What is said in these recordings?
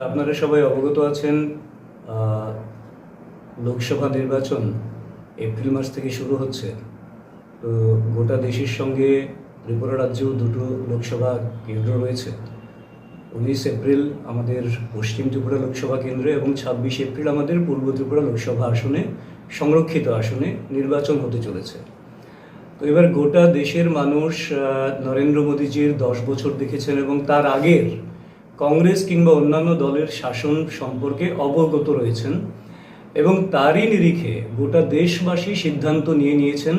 আপনারা সবাই অবগত আছেন লোকসভা নির্বাচন এপ্রিল মাস থেকে শুরু হচ্ছে। তো গোটা দেশের সঙ্গে ত্রিপুরা রাজ্যেও দুটো লোকসভা কেন্দ্র রয়েছে। উনিশ এপ্রিল আমাদের পশ্চিম ত্রিপুরা লোকসভা কেন্দ্রে এবং ছাব্বিশ এপ্রিল আমাদের পূর্ব ত্রিপুরা লোকসভা আসনে, সংরক্ষিত আসনে নির্বাচন হতে চলেছে। তো এবার গোটা দেশের মানুষ নরেন্দ্র মোদীজির দশ বছর দেখেছেন এবং তার আগের কংগ্রেস কিংবা অন্যান্য দলের শাসন সম্পর্কে অবগত রয়েছেন এবং তারই নিরিখে গোটা দেশবাসী সিদ্ধান্ত নিয়ে নিয়েছেন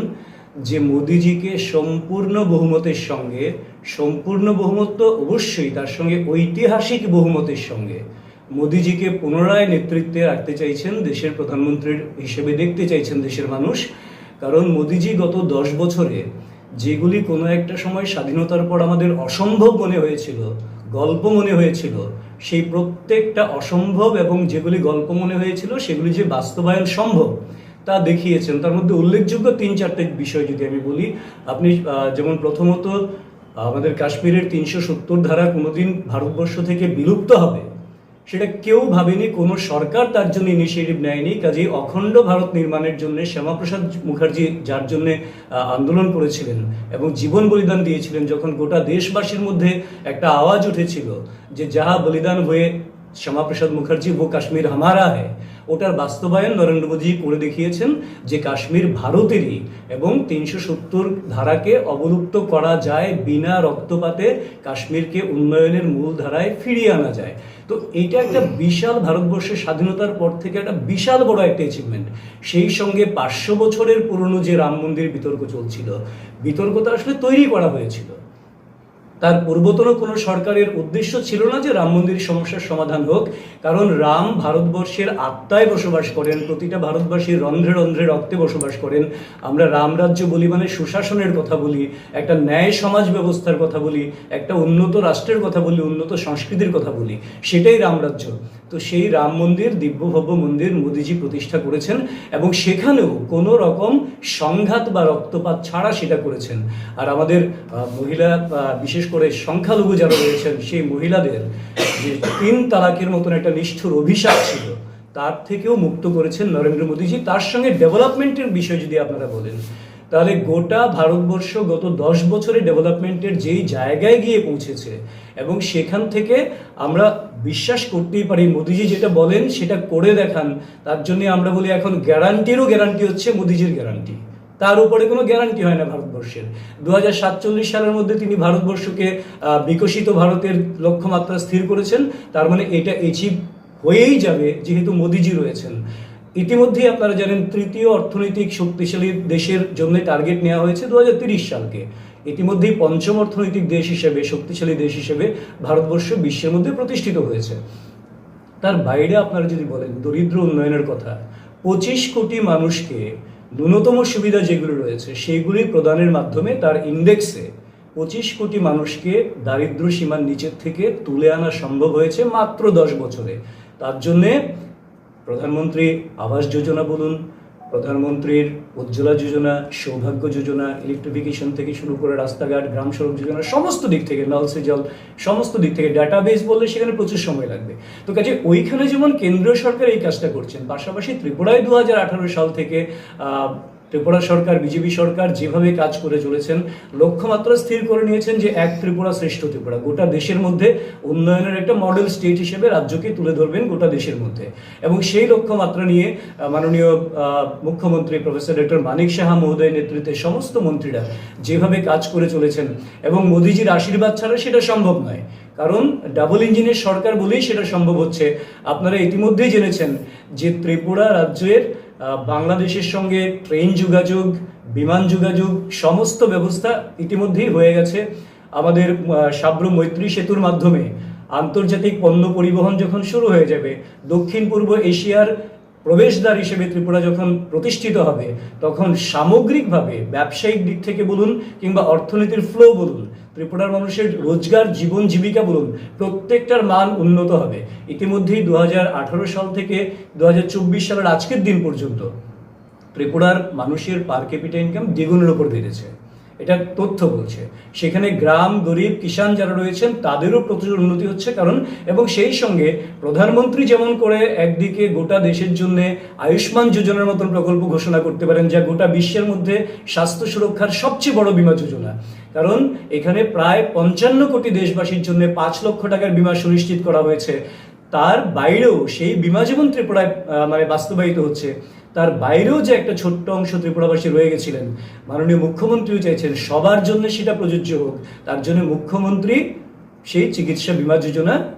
যে মোদিজিকে সম্পূর্ণ বহুমতের সঙ্গে, সম্পূর্ণ বহুমত অবশ্যই তার সঙ্গে ঐতিহাসিক বহুমতের সঙ্গে মোদিজিকে পুনরায় নেতৃত্বে রাখতে চাইছেন দেশের প্রধানমন্ত্রীর হিসেবে দেখতে চাইছেন দেশের মানুষ। কারণ মোদিজি গত দশ বছরে যেগুলি কোনো একটা সময় স্বাধীনতার পর আমাদের অসম্ভব মনে হয়েছিল গল্প মনে হয়েছিল, সেই প্রত্যেকটা অসম্ভব এবং যেগুলি গল্প মনে হয়েছিল, সেগুলি যে বাস্তবায়ন সম্ভব, তা দেখিয়েছেন। তার মধ্যে উল্লেখযোগ্য তিন চারটে বিষয় যদি আমি বলি, আপনি যেমন প্রথমত, আমাদের কাশ্মীরের তিনশো সত্তর ধারা কোনোদিন ভারতবর্ষ থেকে বিলুপ্ত হবে। সেটা কেউ ভাবেনি, কোনো সরকার তার জন্য ইনিশিয়েটিভ নেয়নি, কাজেই অখণ্ড ভারত নির্মাণের জন্য শ্যামাপ্রসাদ মুখার্জি যার জন্য আন্দোলন করেছিলেন এবং জীবন বলিদান দিয়েছিলেন, যখন গোটা দেশবাসীর মধ্যে একটা আওয়াজ উঠেছিল যে যাহা বলিদান হয়ে শ্যামাপ্রসাদ মুখার্জি ও কাশ্মীর হামারা হ্যায় ওটার বাস্তবায়ন নরেন্দ্র মোদী করে দেখিয়েছেন যে কাশ্মীর ভারতেরই এবং তিনশো সত্তর ধারাকে অবলুপ্ত করা যায় বিনা রক্তপাতে কাশ্মীরকে উন্নয়নের মূল ধারায় ফিরিয়ে আনা যায়। তো এটা একটা বিশাল ভারতবর্ষের স্বাধীনতার পর থেকে একটা বিশাল বড় একটা অ্যাচিভমেন্ট সেই সঙ্গে পাঁচশো বছরের পুরনো যে রাম মন্দির বিতর্ক চলছিল বিতর্কটা আসলে তৈরি করা হয়েছিল। তার পূর্বতন কোনো সরকারের উদ্দেশ্য ছিল না যে রাম মন্দির সমস্যার সমাধান হোক, কারণ রাম ভারতবর্ষের আত্মায় বসবাস করেন, প্রতিটা ভারতবাসীর রন্ধ্রে রন্ধ্রে রক্তে বসবাস করেন। আমরা রাম রাজ্য বলি মানে সুশাসনের কথা বলি, একটা ন্যায় সমাজ ব্যবস্থার কথা বলি, একটা উন্নত রাষ্ট্রের কথা বলি, উন্নত সংস্কৃতির কথা বলি, সেটাই রামরাজ্য তো সেই রাম মন্দির, দিব্যভব্য মন্দির মোদিজি প্রতিষ্ঠা করেছেন এবং সেখানেও কোনো রকম সংঘাত বা রক্তপাত ছাড়া সেটা করেছেন। আর আমাদের মহিলা বিশেষ করে সংখ্যালঘু যারা রয়েছেন, সেই মহিলাদের যে তিন তালাকের মতন একটা নিষ্ঠুর অভিশাপ ছিল, তার থেকেও মুক্ত করেছেন নরেন্দ্র মোদীজি। তার সঙ্গে ডেভেলপমেন্টের বিষয় যদি আপনারা বলেন, তাহলে গোটা ভারতবর্ষ গত দশ বছরে ডেভেলপমেন্টের যেই জায়গায় গিয়ে পৌঁছেছে এবং সেখান থেকে আমরা বিশ্বাস করতেই পারি। মোদিজি যেটা বলেন, সেটা করে দেখান। তার জন্য আমরা বলি, এখন গ্যারান্টিরও গ্যারান্টি হচ্ছে মোদিজির গ্যারান্টি। তার উপরে কোনো গ্যারান্টি হয় না ভারতবর্ষের। দুহাজার সাতচল্লিশ সালের মধ্যে তিনি ভারতবর্ষকে বিকশিত ভারতের লক্ষ্যমাত্রা স্থির করেছেন। তার মানে এটা অ্যাচিভ হয়েই যাবে, যেহেতু মোদিজি রয়েছেন। ইতিমধ্যেই আপনারা জানেন, তৃতীয় অর্থনৈতিক শক্তিশালী দেশের জন্য টার্গেট নেওয়া হয়েছে দু সালকে। ইতিমধ্যেই পঞ্চম অর্থনৈতিক দেশ হিসেবে, শক্তিশালী দেশ হিসেবে ভারতবর্ষ বিশ্বের মধ্যে প্রতিষ্ঠিত হয়েছে। তার বাইরে আপনারা যদি বলেন দরিদ্র উন্নয়নের কথা, পঁচিশ কোটি মানুষকে ন্যূনতম সুবিধা যেগুলো রয়েছে সেইগুলি প্রদানের মাধ্যমে তার ইন্ডেক্সে পঁচিশ কোটি মানুষকে দারিদ্র সীমার নিচের থেকে তুলে আনা সম্ভব হয়েছে মাত্র দশ বছরে। তার জন্যে প্রধানমন্ত্রী আবাস যোজনা বলুন প্রধানমন্ত্রীর উজ্জ্বলা যোজনা, সৌভাগ্য যোজনা ইলেকট্রিফিকেশন থেকে শুরু করে রাস্তাঘাট, গ্রাম সড়ক যোজনা, সমস্ত দিক থেকে নল সে জল, সমস্ত দিক থেকে ডাটাবেস বললে সেখানে প্রচুর সময় লাগবে। তো কাজে ওইখানে যেমন কেন্দ্রীয় সরকার এই কাজটা করছেন, পাশাপাশি ত্রিপুরায় দু হাজার আঠারো সাল থেকে ত্রিপুরা সরকার, বিজেপি সরকার যেভাবে কাজ করে চলেছেন, লক্ষ্যমাত্রা স্থির করে নিয়েছেন যে এক ত্রিপুরা শ্রেষ্ঠ ত্রিপুরা। গোটা দেশের মধ্যে উন্নয়নের একটা মডেল স্টেট হিসেবে রাজ্যকে তুলে ধরবেন গোটা দেশের মধ্যে। এবং সেই লক্ষ্যমাত্রা নিয়ে মাননীয় মুখ্যমন্ত্রী প্রফেসর ডক্টর মানিক সাহা মহোদয়ের নেতৃত্বে সমস্ত মন্ত্রীরা যেভাবে কাজ করে চলেছেন এবং মোদিজির আশীর্বাদ ছাড়া সেটা সম্ভব নয়। কারণ ডাবল ইঞ্জিনের সরকার বলেই সেটা সম্ভব হচ্ছে। আপনারা ইতিমধ্যেই জেনেছেন যে ত্রিপুরা রাজ্যের বাংলাদেশের সঙ্গে ট্রেন যোগাযোগ, বিমান যোগাযোগ, সমস্ত ব্যবস্থা ইতিমধ্যেই হয়ে গেছে। আমাদের সাব্র মৈত্রী সেতুর মাধ্যমে আন্তর্জাতিক পণ্য পরিবহন যখন শুরু হয়ে যাবে দক্ষিণ পূর্ব এশিয়ার প্রবেশদ্বার হিসেবে ত্রিপুরা যখন প্রতিষ্ঠিত হবে, তখন সামগ্রিকভাবে ব্যবসায়িক দিক থেকে বলুন কিংবা অর্থনীতির ফ্লো বলুন, ত্রিপুরার মানুষের রোজগার, জীবন, জীবিকা বলুন, প্রত্যেকটার মান উন্নত হবে। ইতিমধ্যেই দু হাজার আঠারো সাল থেকে দু হাজার চব্বিশ সালের আজকের দিন পর্যন্ত ত্রিপুরার মানুষের পার ক্যাপিটা ইনকাম দ্বিগুণের উপর বেড়েছে। এটা তথ্য বলছে। সেখানে গ্রাম, গরিব, কিষাণ যারা রয়েছেন, তাদেরও প্রচুর উন্নতি হচ্ছে কারণ, এবং সেই সঙ্গে প্রধানমন্ত্রী যেমন করে একদিকে গোটা দেশের জন্য আয়ুষ্মান যোজনার মতন প্রকল্প ঘোষণা করতে পারেন, যা গোটা বিশ্বের মধ্যে স্বাস্থ্য সুরক্ষার সবচেয়ে বড় বীমা যোজনা। কারণ, এখানে প্রায় পঞ্চান্ন কোটি দেশবাসীর জন্য পাঁচ লক্ষ টাকার বীমা সুনিশ্চিত করা হয়েছে। তার বাইরেও সেই বিমা যেমন ত্রিপুরায় মানে বাস্তবায়িত হচ্ছে তার বাইরেও যে একটা ছোট্ট অংশ ত্রিপুরাবাসী রয়ে গেছিলেন, মাননীয় মুখ্যমন্ত্রীও চাইছেন সবার জন্য সেটা প্রযোজ্য হোক। তার জন্য মুখ্যমন্ত্রী সেই চিকিৎসা বিমা যোজনা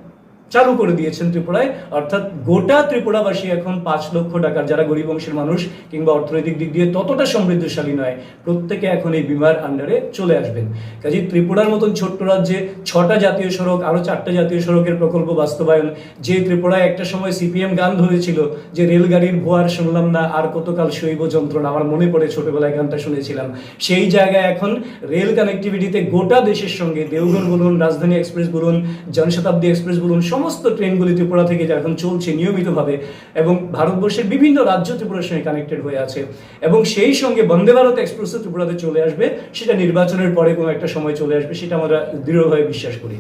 চালু করে দিয়েছেন ত্রিপুরায়। অর্থাৎ গোটা ত্রিপুরাবাসী এখন পাঁচ লক্ষ টাকার, যারা গরিব অংশের মানুষ কিংবা অর্থনৈতিক দিক দিয়ে ততটা সমৃদ্ধশালী নয়, প্রত্যেকে এখন এই বিমার আন্ডারে চলে আসবেন। কাজে ত্রিপুরার মতন ছোট্ট রাজ্যে ছটা জাতীয় সড়ক আরও চারটা জাতীয় সড়কের প্রকল্প বাস্তবায়ন, যে ত্রিপুরায় একটা সময় সিপিএম গান ধরেছিল যে রেলগাড়ির ভোয়ার শুনলাম না, আর কতকাল শৈব যন্ত্রণা, আমার মনে পড়ে ছোটবেলায় গানটা শুনেছিলাম। সেই জায়গায় এখন রেল কানেক্টিভিটিতে গোটা দেশের সঙ্গে দেওঘর বলুন, রাজধানী এক্সপ্রেস বলুন, জনশতাব্দী এক্সপ্রেস বলুন সমস্ত ট্রেনগুলি ত্রিপুরা থেকে এখন চলছে নিয়মিতভাবে এবং ভারতবর্ষের বিভিন্ন রাজ্য ত্রিপুরার সঙ্গে কানেক্টেড হয়ে আছে এবং সেই সঙ্গে বন্দে ভারত এক্সপ্রেসও ত্রিপুরাতে চলে আসবে, সেটা নির্বাচনের পরে কোনো একটা সময় চলে আসবে, সেটা আমরা দৃঢ়ভাবে বিশ্বাস করি।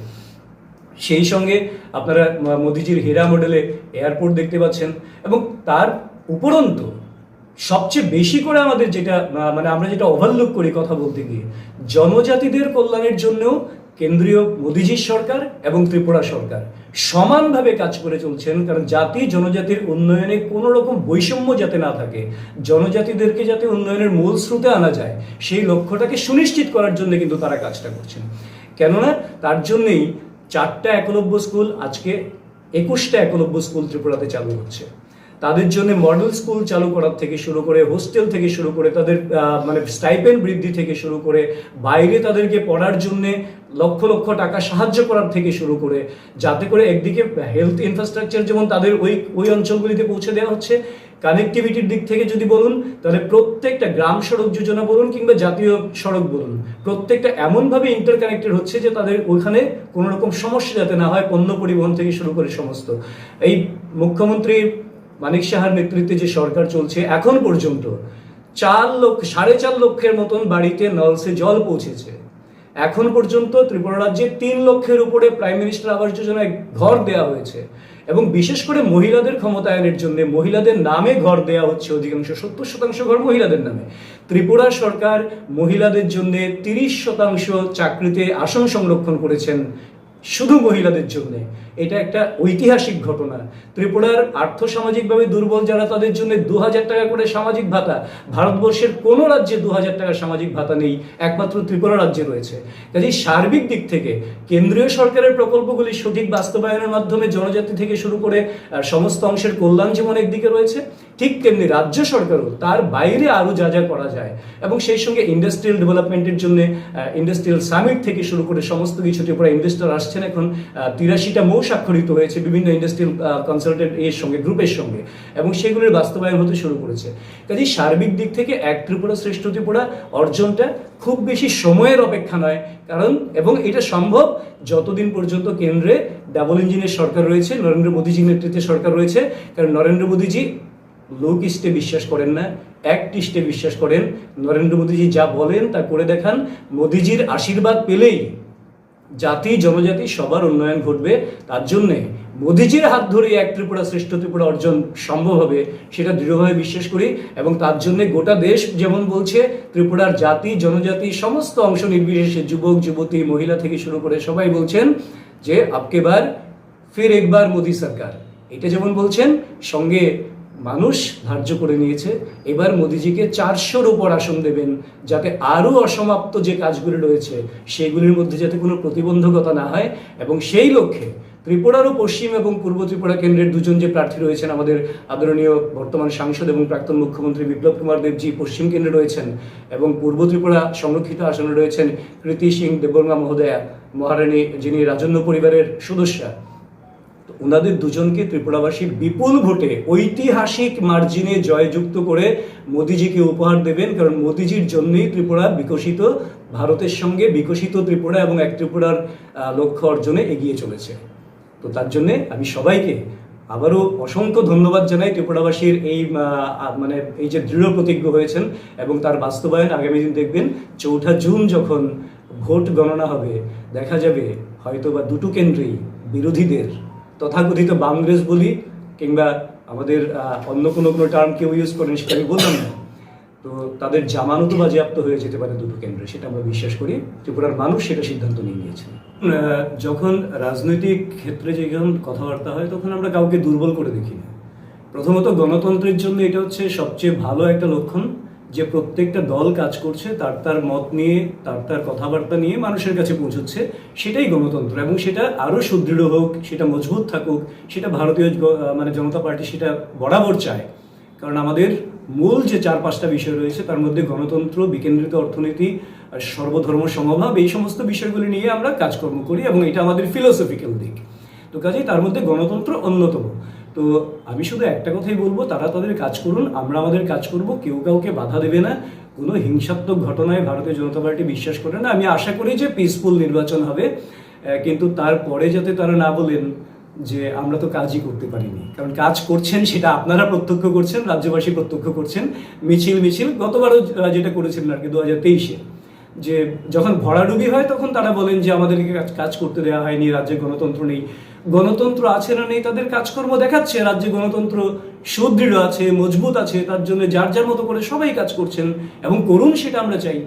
সেই সঙ্গে আপনারা মোদিজির হীরা মডেলে এয়ারপোর্ট দেখতে পাচ্ছেন এবং তার উপরন্তু সবচেয়ে বেশি করে আমাদের যেটা মানে আমরা যেটা ওভারলুক করি কথা বলতে গিয়ে, জনজাতিদের কল্যাণের জন্যও কেন্দ্রীয় মোদিজির সরকার এবং ত্রিপুরা সরকার সমানভাবে কাজ করে চলছেন, কারণ জাতি জনজাতির উন্নয়নে কোনো রকম বৈষম্য যাতে না থাকে, জনজাতিদেরকে যাতে উন্নয়নের মূল স্রোতে আনা যায়, সেই লক্ষ্যটাকে সুনিশ্চিত করার জন্য কিন্তু তারা কাজটা করছেন। কেননা তার জন্যই চারটা একলব্য স্কুল আজকে একুশটা একলব্য স্কুল ত্রিপুরাতে চালু হচ্ছে। তাদের জন্য মডেল স্কুল চালু করার থেকে শুরু করে হোস্টেল থেকে শুরু করে তাদের মানে স্টাইপেন্ড বৃদ্ধি থেকে শুরু করে বাইরে তাদেরকে পড়ার জন্য লক্ষ লক্ষ টাকা সাহায্য করার থেকে শুরু করে, যাতে করে একদিকে হেলথ ইনফ্রাস্ট্রাকচার যেমন তাদের ওই ওই অঞ্চলগুলিতে পৌঁছে দেওয়া হচ্ছে কানেক্টিভিটির দিক থেকে যদি বলুন, তাহলে প্রত্যেকটা গ্রাম সড়ক যোজনা বলুন কিংবা জাতীয় সড়ক বলুন, প্রত্যেকটা এমনভাবে ইন্টার কানেক্টেড হচ্ছে যে তাদের ওখানে কোনো রকম সমস্যা যাতে না হয়, পণ্য পরিবহন থেকে শুরু করে সমস্ত। এই মুখ্যমন্ত্রী মানিক সাহার নেতৃত্বে যে সরকার চলছে এখন পর্যন্ত চার লক্ষ, সাড়ে চার লক্ষের মতন বাড়িতে নলসে জল পৌঁছেছে। এখন পর্যন্ত ত্রিপুরা রাজ্যে তিন লক্ষের উপরে প্রাইম মিনিস্টার আবাস যোজনায় ঘর দেওয়া হয়েছে এবং বিশেষ করে মহিলাদের ক্ষমতায়নের জন্য মহিলাদের নামে ঘর দেওয়া হচ্ছে অধিকাংশ, সত্তর শতাংশ ঘর মহিলাদের নামে। ত্রিপুরা সরকার মহিলাদের জন্য তিরিশ শতাংশ চাকরিতে আসন সংরক্ষণ করেছেন শুধু মহিলাদের জন্য। এটা একটা ঐতিহাসিক ঘটনা। ত্রিপুরার আর্থসামাজিকভাবে দুর্বল যারা, তাদের জন্য দু হাজার টাকা করে সামাজিক ভাতা। ভারতবর্ষের কোনো রাজ্যে দু হাজার টাকা সামাজিক ভাতা নেই, একমাত্র ত্রিপুরা রাজ্যে রয়েছে। কাজেই সার্বিক দিক থেকে কেন্দ্রীয় সরকারের প্রকল্পগুলি সঠিক বাস্তবায়নের মাধ্যমে জনজাতি থেকে শুরু করে সমস্ত অংশের কল্যাণ যেমন একদিকে রয়েছে, ঠিক তেমনি রাজ্য সরকারও তার বাইরে আরও যা যা করা যায় এবং সেই সঙ্গে ইন্ডাস্ট্রিয়াল ডেভেলপমেন্টের জন্য ইন্ডাস্ট্রিয়াল সামিট থেকে শুরু করে সমস্ত কিছু ত্রিপুরা ইনভেস্টর আসছেন এখন তিরাশিটা মৌ স্বাক্ষরিত হয়েছে বিভিন্ন ইন্ডাস্ট্রিয়াল কনসালটেন্ট এর সঙ্গে গ্রুপের সঙ্গে, এবং সেগুলির বাস্তবায়ন হতে শুরু করেছে। কাজেই সার্বিক দিক থেকে এক ত্রিপুরা শ্রেষ্ঠ ত্রিপুরা অর্জনটা খুব বেশি সময়ের অপেক্ষা নয়, কারণ, এবং এটা সম্ভব যতদিন পর্যন্ত কেন্দ্রে ডাবল ইঞ্জিনের সরকার রয়েছে, নরেন্দ্র মোদীজির নেতৃত্বে সরকার রয়েছে, কারণ নরেন্দ্র মোদীজি লোক ইস্টে বিশ্বাস করেন না অ্যাক্ট ইস্টে বিশ্বাস করেন, নরেন্দ্র মোদীজি যা বলেন তা করে দেখান, মোদীজির আশীর্বাদ পেলেই জাতি, জনজাতি সবার উন্নয়ন ঘটবে। তার জন্যে মোদিজির হাত ধরে এক ত্রিপুরা শ্রেষ্ঠ ত্রিপুরা অর্জন সম্ভব হবে, সেটা দৃঢ়ভাবে বিশ্বাস করি। এবং তার জন্য গোটা দেশ যেমন বলছে, ত্রিপুরার জাতি, জনজাতি সমস্ত অংশ নির্বিশেষে যুবক, যুবতী, মহিলা থেকে শুরু করে সবাই বলছেন যে আপকে বার ফির একবার মোদী সরকার। এটা যেমন বলছেন, সঙ্গে মানুষ ধার্য করে নিয়েছে। এবার মোদিজিকে চারশোর উপর আসন দেবেন, যাতে আরও অসমাপ্ত যে কাজগুলি রয়েছে, সেগুলির মধ্যে যাতে কোনো প্রতিবন্ধকতা না হয়। এবং সেই লক্ষ্যে ত্রিপুরারও পশ্চিম এবং পূর্ব ত্রিপুরা কেন্দ্রের দুজন যে প্রার্থী রয়েছেন, আমাদের আদরণীয় বর্তমান সাংসদ এবং প্রাক্তন মুখ্যমন্ত্রী বিপ্লব কুমার দেবজি পশ্চিম কেন্দ্রে রয়েছেন এবং পূর্ব ত্রিপুরা সংরক্ষিত আসনে রয়েছেন কৃতি সিং দেববর্মা মহোদয়া, মহারানী যিনি রাজন্য পরিবারের সদস্যা। ওনাদের দুজনকে ত্রিপুরাবাসী বিপুল ভোটে ঐতিহাসিক মার্জিনে জয়যুক্ত করে মোদিজিকে উপহার দেবেন, কারণ মোদিজির জন্যই ত্রিপুরা বিকশিত, ভারতের সঙ্গে বিকশিত ত্রিপুরা এবং এক ত্রিপুরার লক্ষ্য অর্জনে এগিয়ে চলেছে। তো তার জন্যে আমি সবাইকে আবারও অসংখ্য ধন্যবাদ জানাই ত্রিপুরাবাসীর এই মানে এই যে দৃঢ় প্রতিজ্ঞ হয়েছেন এবং তার বাস্তবায়ন আগামী দিন দেখবেন। চৌঠা জুন যখন ভোট গণনা হবে, দেখা যাবে হয়তো বা দুটো কেন্দ্রেই বিরোধীদের তথাকথিত বাংলাদেশ বলি কিংবা আমাদের অন্য কোনো কোনো টার্ম কেউ ইউজ করেন সেটা আমি বললাম না। তো তাদের জামানতও বাজেয়াপ্ত হয়ে যেতে পারে দুটো কেন্দ্রে সেটা আমরা বিশ্বাস করি। ত্রিপুরার মানুষ সেটা সিদ্ধান্ত নিয়ে নিয়েছেন আহ, যখন রাজনৈতিক ক্ষেত্রে যখন কথাবার্তা হয় তখন আমরা কাউকে দুর্বল করে দেখি না। প্রথমত গণতন্ত্রের জন্য এটা হচ্ছে সবচেয়ে ভালো একটা লক্ষণ। যে প্রত্যেকটা দল কাজ করছে, তার তার মত নিয়ে, তার তার কথাবার্তা নিয়ে মানুষের কাছে পৌঁছচ্ছে, সেটাই গণতন্ত্র। এবং সেটা আরও সুদৃঢ় হোক, সেটা মজবুত থাকুক, সেটা ভারতীয় মানে জনতা পার্টি সেটা বরাবর চায়। কারণ আমাদের মূল যে চার পাঁচটা বিষয় রয়েছে, তার মধ্যে গণতন্ত্র, বিকেন্দ্রিত অর্থনীতি সর্বধর্ম সমভাব, এই সমস্ত বিষয়গুলি নিয়ে আমরা কাজকর্ম করি এবং এটা আমাদের ফিলোসফিক্যাল দিক। তো কাজেই তার মধ্যে গণতন্ত্র অন্যতম। তো আমি শুধু একটা কথাই বলব, তারা তাদের কাজ করুন, আমরা আমাদের কাজ করব, কেউ কাউকে বাধা দেবে না, কোনো হিংসাত্মক ঘটনায় ভারতীয় জনতা পার্টি বিশ্বাস করে না। আমি আশা করি যে পিসফুল নির্বাচন হবে কিন্তু তারপরে যাতে তারা না বলেন যে আমরা তো কাজই করতে পারিনি। কারণ কাজ করছেন সেটা আপনারা প্রত্যক্ষ করছেন, রাজ্যবাসী প্রত্যক্ষ করছেন, মিছিল মিছিল, গতবারও যেটা করেছিলেন আর কি দু হাজার তেইশে, যে যখন ভরাডুবি হয় তখন তারা বলেন যে আমাদেরকে কাজ করতে দেওয়া হয়নি, রাজ্যে গণতন্ত্র নেই। গণতন্ত্র আছে না নেই তাদের কাজকর্ম দেখাচ্ছে, রাজ্যে গণতন্ত্র সুদৃঢ় আছে, মজবুত আছে, তার জন্য যার যার মতো করে সবাই কাজ করছেন এবং করুন সেটা আমরা চাই।